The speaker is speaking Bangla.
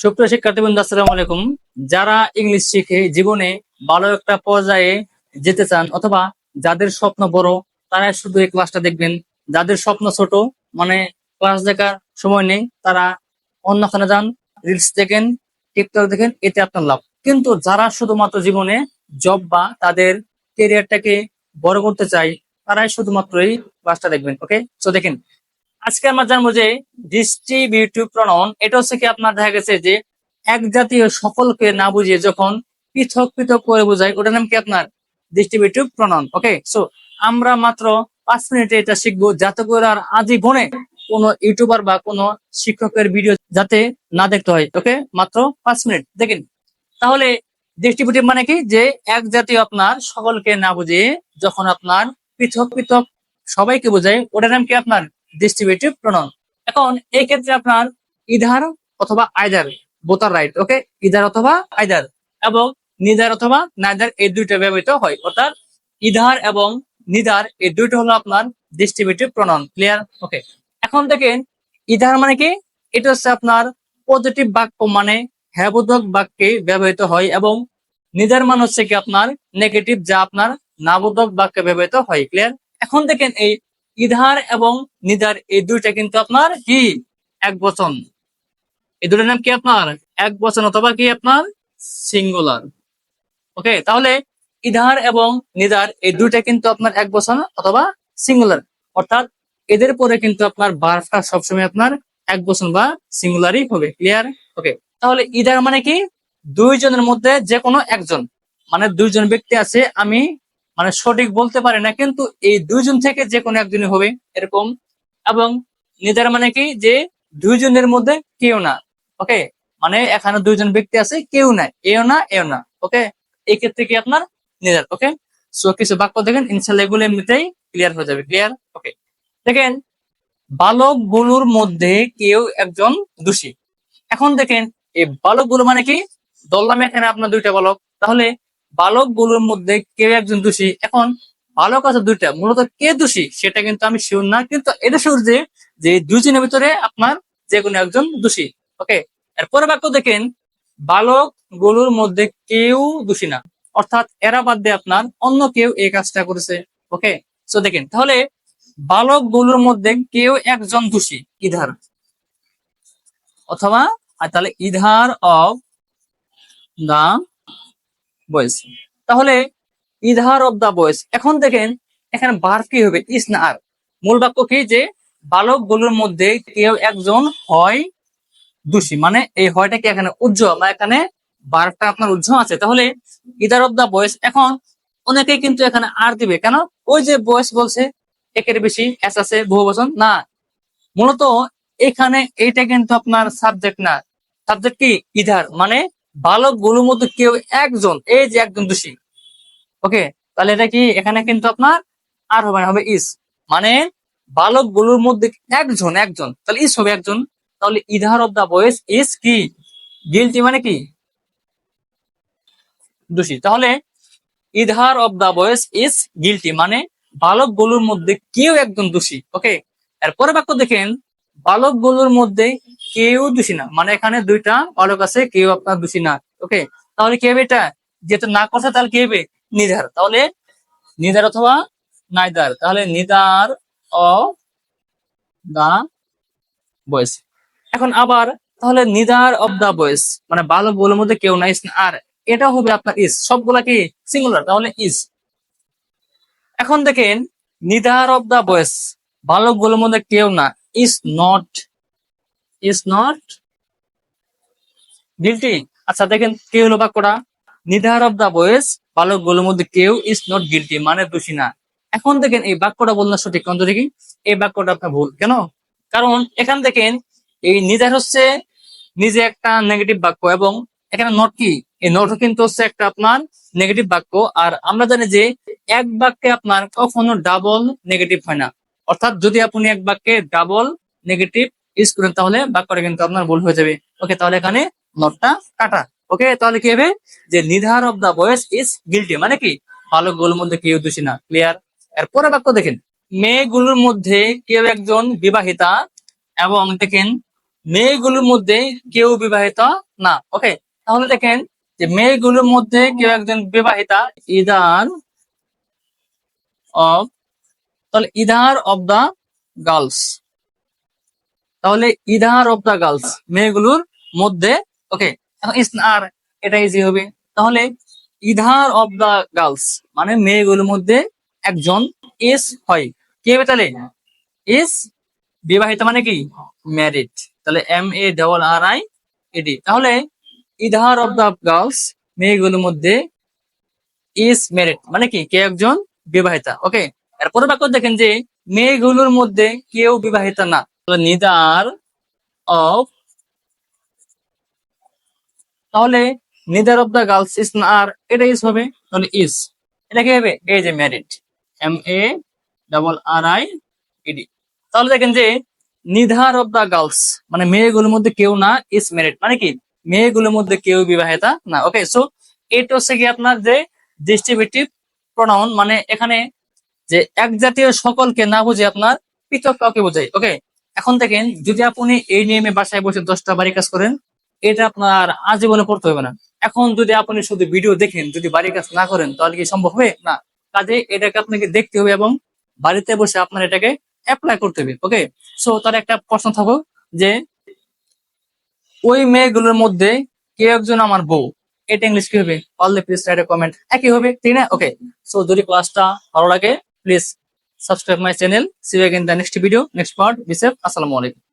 সুপ্রিয় শিক্ষার্থীবৃন্দ আসসালামু আলাইকুম। যারা ইংলিশ শিখে জীবনে ভালো একটা পর্যায়ে যেতে চান অথবা যাদের স্বপ্ন বড় তারা শুধু এই ক্লাসটা দেখবেন। যাদের স্বপ্ন ছোট মানে ক্লাস দেখার সময় নেই, তারা অন্যখানে যান রিলস দেখেন টিকটক দেখেন, এতে আপনার লাভ। কিন্তু যারা শুধুমাত্র জীবনে জব বা তাদের কেরিয়ারটাকে বড় করতে চাই তারাই শুধুমাত্র এই ক্লাসটা দেখবেন ওকে তো দেখেন আজকে আমরা জানব যে ডিস্ট্রিবিউটিভ প্রণয়ন, এটা হচ্ছে কি আপনার দেখা গেছে যে এক জাতীয় সকলকে না বুঝিয়ে যখন পৃথক পৃথক করে বোঝায়, ওটার নাম কি আপনার? ডিস্ট্রিবিউটিভ প্রণয়ন। ওকে সো আমরা মাত্র পাঁচ মিনিটে এটা শিখব। যাতে করে আর আজীবনে কোনো ইউটিউবার বা কোনো শিক্ষকের ভিডিও যাতে না দেখতে হয়। ওকে মাত্র পাঁচ মিনিট। দেখেন, তাহলে ডিস্ট্রিবিউটিভ মানে কি? যে এক জাতীয় আপনার সকলকে না বুঝিয়ে যখন আপনার পৃথক পৃথক সবাইকে বোঝায়, ওটার নাম কি আপনার? ডিস্ট্রিবিউটিভ প্রণয়ন এখন এই ক্ষেত্রে আপনার ইধার অথবা আইদার বোতার রাইট ওকে ইধার অথবা আইদার এবং নিদার অথবা নাইদার এই দুইটা ব্যবহৃত হয়। অর্থাৎ ইধার এবং নিদার এই দুইটা হলো আপনার ডিস্ট্রিবিউটিভ প্রণয়ন ক্লিয়ার ওকে এখন দেখেন ইধার মানে কি? এটা হচ্ছে আপনার পজিটিভ বাক্য মানে হ্যাবোধক বাক্যে ব্যবহৃত হয় এবং নিদার মানে হচ্ছে কি আপনার নেগেটিভ যা আপনার নাবোধক বাক্যে ব্যবহৃত হয় ক্লিয়ার এখন দেখেন এই ইধার এবং নিদার এই দুইটা কিন্তু আপনার কি? এক বচন। এই দুটোর নাম কি আপনার? এক বচন অথবা কি আপনার? সিঙ্গুলার। ওকে, তাহলে ইধার এবং নিদার এই দুইটা কিন্তু আপনার এক বচন অথবা সিঙ্গুলার। অর্থাৎ এদের পরে কিন্তু আপনার বারটা সবসময় আপনার এক বচন বা সিঙ্গুলারই হবে। ক্লিয়ার? ওকে, তাহলে ইধার মানে কি? দুইজনের মধ্যে যে কোনো একজন মানে দুইজন ব্যক্তি আছে, আমি মানে সঠিক বলতে পারে না, কিন্তু এই দুইজন থেকে যে কোনো একজনই হবে এরকম। এবং নিদার মানে কি যে দুইজনের মধ্যে কেউ না, ওকে? মানে এখানে দুইজন ব্যক্তি আছে, কেউ নাই, এও না এও না, ওকে? এই ক্ষেত্রে কি আপনার? নিদার ওকে? সো কিছু বাক্য দেখেন ইনশাল্লাহ এগুলো এমনিতেই ক্লিয়ার হয়ে যাবে ক্লিয়ার ওকে। দেখেন, বালক বালকগুলোর মধ্যে কেউ একজন দোষী। এখন দেখেন, এই বালকগুলো মানে কি? ধরলাম এখানে আপনার দুইটা বালক। তাহলে বালকগুলোর মধ্যে কেউ একজন দোষী। এখন বালক আছে দুইটা, মূলত কে দোষী সেটা কিন্তু আমি শিওর না, কিন্তু এটা শিওর যে যে এই দুইজনের ভিতরে আপনার যে কোনো একজন দোষী ওকে এরপরে বাক্য দেখেন, বালকগুলোর মধ্যে কেউ দোষী না। অর্থাৎ এরা বাদ দিয়ে আপনার অন্য কেউ এই কাজটা করেছে ওকে সো দেখেন, তাহলে বালকগুলোর মধ্যে কেউ একজন দোষী, ইধার। অথবা তাহলে ইধার অফ দা বয়েস তাহলে ইধার অফ দা বয়েস এখন দেখেন, এখানে বার কি হবে? ইস না আর। মূল বাক্য কি? যে বালকগুলোর মধ্যে কেউ একজন হয় দোষী। মানে এই হয়টা কি এখানে উজ্জ্বল? বা এখানে বারটা আপনার উজ্জ্বল আছে। তাহলে ইদার অফ দা বয়েস এখন অনেকেই কিন্তু এখানে আর দিবে। কেন? ওই যে বয়স বলছে, একের বেশি, এস আছে, বহু বচন। না, মূলত এখানে এইটা কিন্তু আপনার সাবজেক্ট না। সাবজেক্ট কি? ইধার মানে বালকগুলোর মধ্যে কেউ একজন, এই যে একজন দোষী। ওকে তাহলে এটা কি? এখানে কিন্তু আপনার আর হবে না, হবে ইস। মানে বালকগুলোর মধ্যে একজন একজন। তাহলে ইস হবে একজন। তাহলে either of the boys is কি? গিলটি মানে কি? দোষী। তাহলে either of the boys is guilty মানে বালকগুলোর মধ্যে কেউ একজন দোষী। ওকে এরপরে বাক্য দেখেন। বালকগুলোর মধ্যে কেউ দোষী না। মানে এখানে দুইটা বালক আছে, কেউ আপনার দোষী না। ওকে তাহলে কি এটা? যেহেতু না কথা তাহলে কি হবে? নিধার। তাহলে নিধার অথবা নাইদার। তাহলে নিদার অ দা বয়েস এখন আবার তাহলে নিদার অফ দা বয়েস মানে বালকগুলোর মধ্যে কেউ নাই আর এটা হবে আপনার ইস। সবগুলা কি? সিঙ্গুলার তাহলে ইস। এখন দেখেন নিদার অফ দা বয়েস বালকগুলোর মধ্যে কেউ না। Is not is not guilty আচ্ছা দেখেন কি হলো বাক্যটা। নিদার অফ দা বয়েস বালকগুলোর মধ্যে কেউ ইস নট গিলটি মানে দোষী না। এখন দেখেন, এই বাক্যটা বললাম সঠিক অন্ত দেখি। এই বাক্যটা আপনার ভুল, কেন? কারণ এখান দেখেন, এই নিদার হচ্ছে নিজে একটা নেগেটিভ বাক্য, এবং এখানে নট কি? এই নট কিন্তু হচ্ছে একটা আপনার নেগেটিভ বাক্য, আর আমরা জানি যে এক বাক্যে আপনার কখনো ডাবল নেগেটিভ হয় না। অর্থাৎ যদি আপনি এক বাক্যে ডাবল নেগেটিভ ইউজ করেন, তাহলে বাক্যটা কিন্তু আপনার ভুল হয়ে যাবে। ওকে তাহলে এখানে নটটা কাটা। ওকে তাহলে কি হবে? যে neither of the boys is guilty মানে কি? ভালো গোল মধ্যে কেউ দোষী না। ক্লিয়ার এরপরে বাক্য দেখেন। মেয়েগুলোর মধ্যে কেউ একজন বিবাহিতা এবং দেখেন, মেয়েগুলোর মধ্যে কেউ বিবাহিত না। ওকে তাহলে দেখেন, যে মেয়েগুলোর মধ্যে কেউ একজন বিবাহিতা ইদার অফ তাহলে ইদার অফ দা গার্লস তাহলে ইদার অফ দা গার্লস মেয়েগুলোর মধ্যে ওকে এখন আর এটা ইজি হবে। তাহলে ইধার অফ দা গার্লস মানে মেয়েগুলোর মধ্যে একজন এস হয়। কে হবে তাহলে? এস বিবাহিত মানে কি? ম্যারিড তাহলে M A double R I E D তাহলে ইধার অফ দা গার্লস মেয়েগুলোর মধ্যে ইস ম্যারিড মানে কি? কে একজন? বিবাহিতা। ওকে এরপরে বাক্য দেখেন যে, মেয়েগুলোর মধ্যে কেউ বিবাহিতা না। নিদার অফ তাহলে neither of the girls is না আর এটা ইস হবে, তাহলে ইস এটা কি হবে? এই যে married M A double R I E D তাহলে দেখেন যে নিধার অফ দা গার্লস মানে মেয়েগুলোর মধ্যে কেউ না ইস ম্যারিড মানে কি? মেয়েগুলোর মধ্যে কেউ বিবাহিতা না। ওকে সো এটা হচ্ছে কি আপনার যে ডিস্ট্রিবিউটিভ প্রোনাউন মানে এখানে যে এক জাতীয় সকলকে না বুঝে আপনার পৃথক কাউকে বোঝায় ওকে এখন দেখেন, যদি আপনি এই নিয়মে বাসায় বসে দশটা বাড়ি কাজ করেন, এটা আপনার আজীবনে পড়তে হবে না। এখন যদি আপনি শুধু ভিডিও দেখেন, যদি বাড়ির কাজ না করেন, তাহলে কি সম্ভব হবে? না। কাজে এটাকে আপনাকে দেখতে হবে এবং বাড়িতে বসে আপনার এটাকে অ্যাপ্লাই করতে হবে। ওকে সো তার একটা প্রশ্ন থাকো যে, ওই মেয়েগুলোর মধ্যে কে একজন আমার বউ, এটা ইংলিশ কি হবে? All the please write comment একই হবে ঠিক না? ওকে সো যদি ক্লাসটা ভালো লাগে please subscribe my channel see you the next video next part বিসেফ আসসালামু আলাইকুম